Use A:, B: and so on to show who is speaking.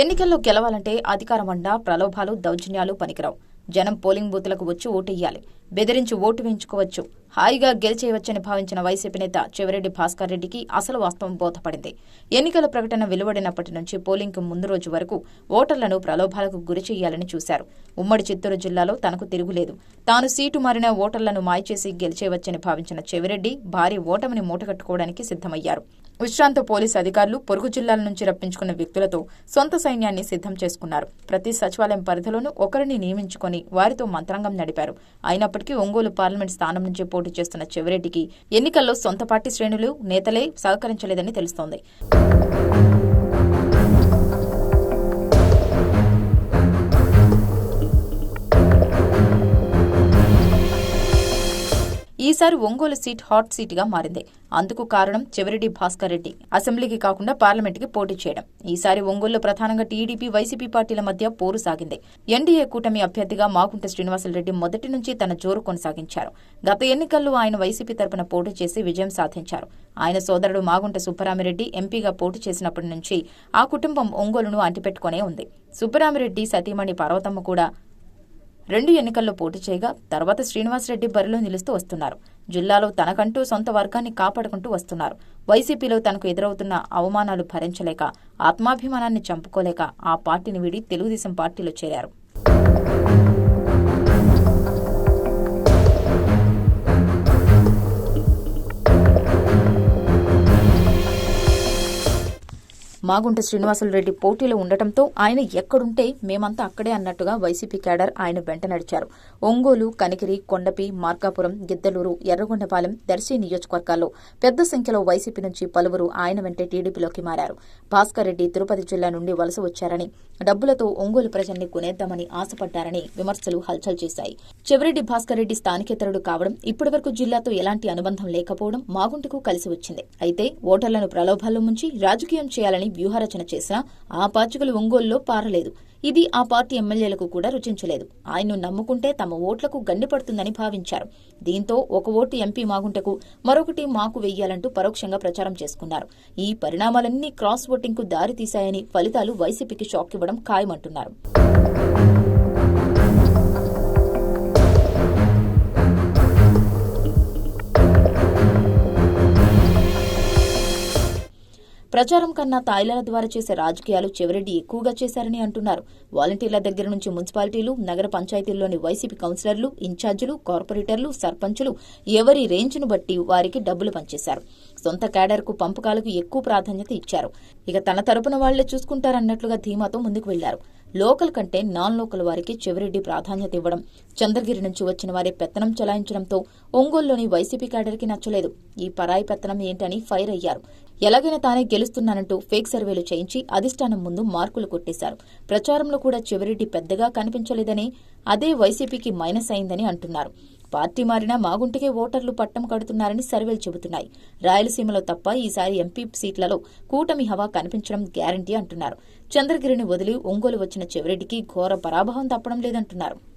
A: ఎన్నికల్లో గెలవాలంటే అధికారం అండా ప్రలోభాలు దౌర్జన్యాలు పనికిరావు. జనం పోలింగ్ బూత్లకు వచ్చి ఓటెయ్యాలి. బెదిరించి ఓటు వేయించుకోవచ్చు. హాయిగా గెలిచేయవచ్చని భావించిన వైసీపీ నేత చెవిరెడ్డి భాస్కర్ రెడ్డికి అసలు వాస్తవం బోధపడింది. ఎన్నికల ప్రకటన వెలువడినప్పటి నుంచి పోలింగ్కు ముందు రోజు వరకు ఓటర్లను ప్రలోభాలకు గురి చేయాలని చూశారు. ఉమ్మడి చిత్తూరు జిల్లాలో తనకు తిరుగులేదు తాను సీటు మారిన ఓటర్లను మాయచేసి గెలిచేయవచ్చని భావించిన చెవిరెడ్డి భారీ ఓటమిని మూటగట్టుకోవడానికి సిద్ధమయ్యారు. విశ్రాంత పోలీసు అధికారులు పొరుగు జిల్లాల నుంచి రప్పించుకున్న వ్యక్తులతో సొంత సైన్యాన్ని సిద్ధం చేసుకున్నారు. ప్రతి సచివాలయం పరిధిలోనూ ఒకరిని నియమించుకొని వారితో మంత్రాంగం నడిపారు. అయినప్పటికీ ఒంగోలు పార్లమెంట్ స్థానం నుంచి పోటీ చేస్తున్న చెవిరెడ్డికి ఎన్నికల్లో సొంత పార్టీ శ్రేణులు నేతలే సహకరించలేదని తెలుస్తోంది. ఈసారి ఒంగోలు సీట్ హాట్ సీట్గా మారింది. అందుకు కారణం చెవిరెడ్డి భాస్కర్ రెడ్డి. అసెంబ్లీకి కాకుండా పార్లమెంట్కి పోటీ చేయడం. ఈసారి ఒంగోలులో ప్రధానంగా టీడీపీ వైసీపీ పార్టీల మధ్య పోరు సాగింది. ఎన్డీఏ కూటమి అభ్యర్థిగా మాగుంట శ్రీనివాసరెడ్డి మొదటి నుంచి తన జోరు కొనసాగించారు. గత ఎన్నికల్లో ఆయన వైసీపీ తరపున పోటీ చేసి విజయం సాధించారు. ఆయన సోదరుడు మాగుంట సుబ్బరామిరెడ్డి ఎంపీగా పోటీ చేసినప్పటి నుంచి ఆ కుటుంబం ఒంగోలును అంటిపెట్టుకునే ఉంది. సుబ్బరామిరెడ్డి సతీమణి పార్వతమ్మ కూడా రెండు ఎన్నికల్లో పోటీ చేయగా తర్వాత శ్రీనివాసరెడ్డి బరిలో నిలుస్తూ వస్తున్నారు. జిల్లాలో తనకంటూ సొంత వర్గాన్ని కాపాడుకుంటూ వస్తున్నారు. వైసీపీలో తనకు ఎదురవుతున్న అవమానాలు భరించలేక ఆత్మాభిమానాన్ని చంపుకోలేక ఆ పార్టీని వీడి తెలుగుదేశం పార్టీలో చేరారు. మాగుంట శ్రీనివాసులరెడ్డి పోటీలో ఉండటంతో ఆయన ఎక్కడుంటే మేమంతా అక్కడే అన్నట్టుగా వైసీపీ క్యాడర్ ఆయన వెంట నడిచారు. ఒంగోలు కనికిరి కొండపి మార్కాపురం గిద్దలూరు ఎర్రగొండపాలెం దర్శి నియోజకవర్గాల్లో పెద్ద సంఖ్యలో వైసీపీ నుంచి పలువురు ఆయన వెంటే టీడీపీలోకి మారారు. భాస్కర్ రెడ్డి తిరుపతి జిల్లా నుండి వలస వచ్చారని డబ్బులతో ఒంగోలు ప్రజల్ని కొనేద్దామని ఆశపడ్డారని విమర్శలు హల్చల్ చేశాయి. చెవిరెడ్డి భాస్కర్ రెడ్డి స్థానికేతరుడు కావడం ఇప్పటివరకు జిల్లాతో ఎలాంటి అనుబంధం లేకపోవడం మాగుంటకు కలిసి వచ్చింది. అయితే ఓటర్లను ప్రలోభాల్లో ముంచి రాజకీయం చేయాలని వ్యూహరచన చేసినా ఆ పాచికలు ఒంగోలులో పారలేదు. ఇది ఆ పార్టీ ఎమ్మెల్యేలకు కూడా రుచించలేదు. ఆయన్ను నమ్ముకుంటే తమ ఓట్లకు గండిపడుతుందని భావించారు. దీంతో ఒక ఓటు ఎంపీ మాగుంటకు మరొకటి మాకు వెయ్యాలంటూ పరోక్షంగా ప్రచారం చేసుకున్నారు. ఈ పరిణామాలన్నీ క్రాస్ ఓటింగ్కు దారి తీశాయని ఫలితాలు వైసీపీకి షాక్ ఇవ్వడం ఖాయమంటున్నారు. ప్రచారం కన్నా తాయిలాల ద్వారా చేసే రాజకీయాలు చెవిరెడ్డి ఎక్కువగా చేశారని అంటున్నారు. వాలంటీర్ల దగ్గర నుంచి మున్సిపాలిటీలు నగర పంచాయతీల్లోని వైసీపీ కౌన్సిలర్లు ఇన్ఛార్జీలు కార్పొరేటర్లు సర్పంచులు ఎవరి రేంజ్ను బట్టి వారికి డబ్బులు పంచేశారు. సొంత క్యాడర్కు పంపకాలకు ఎక్కువ ప్రాధాన్యత ఇచ్చారు. ఇక తన తరపున వాళ్ళే చూసుకుంటారన్నట్లుగా ధీమాతో ముందుకు వెళ్ళారు. లోకల్ కంటే నాన్ లోకల్ వారికి చెవిరెడ్డి ప్రాధాన్యత ఇవ్వడం చంద్రగిరి నుంచి వచ్చిన వారే పెత్తనం చలాయించడంతో ఒంగోలులోని వైసీపీ క్యాడర్కి నచ్చలేదు. ఈ పరాయి పెత్తనం ఏంటని ఫైర్ అయ్యారు. ఎలాగైనా తానే గెలుస్తున్నానంటూ ఫేక్ సర్వేలు చేయించి అధిష్టానం ముందు మార్కులు కొట్టేశారు. ప్రచారంలో కూడా చెవిరెడ్డి పెద్దగా కనిపించలేదని అదే వైసీపీకి మైనస్ అయిందని అంటున్నారు. పార్టీ మారినా మాగుంటికే ఓటర్లు పట్టం కడుతున్నారని సర్వేలు చెబుతున్నాయి. రాయలసీమలో తప్ప ఈసారి ఎంపీ సీట్లలో కూటమి హవా కనిపించడం గ్యారంటీ అంటున్నారు. చంద్రగిరిని వదిలి ఒంగోలు వచ్చిన చెవిరెడ్డికి ఘోర పరాభవం తప్పడం లేదంటున్నారు.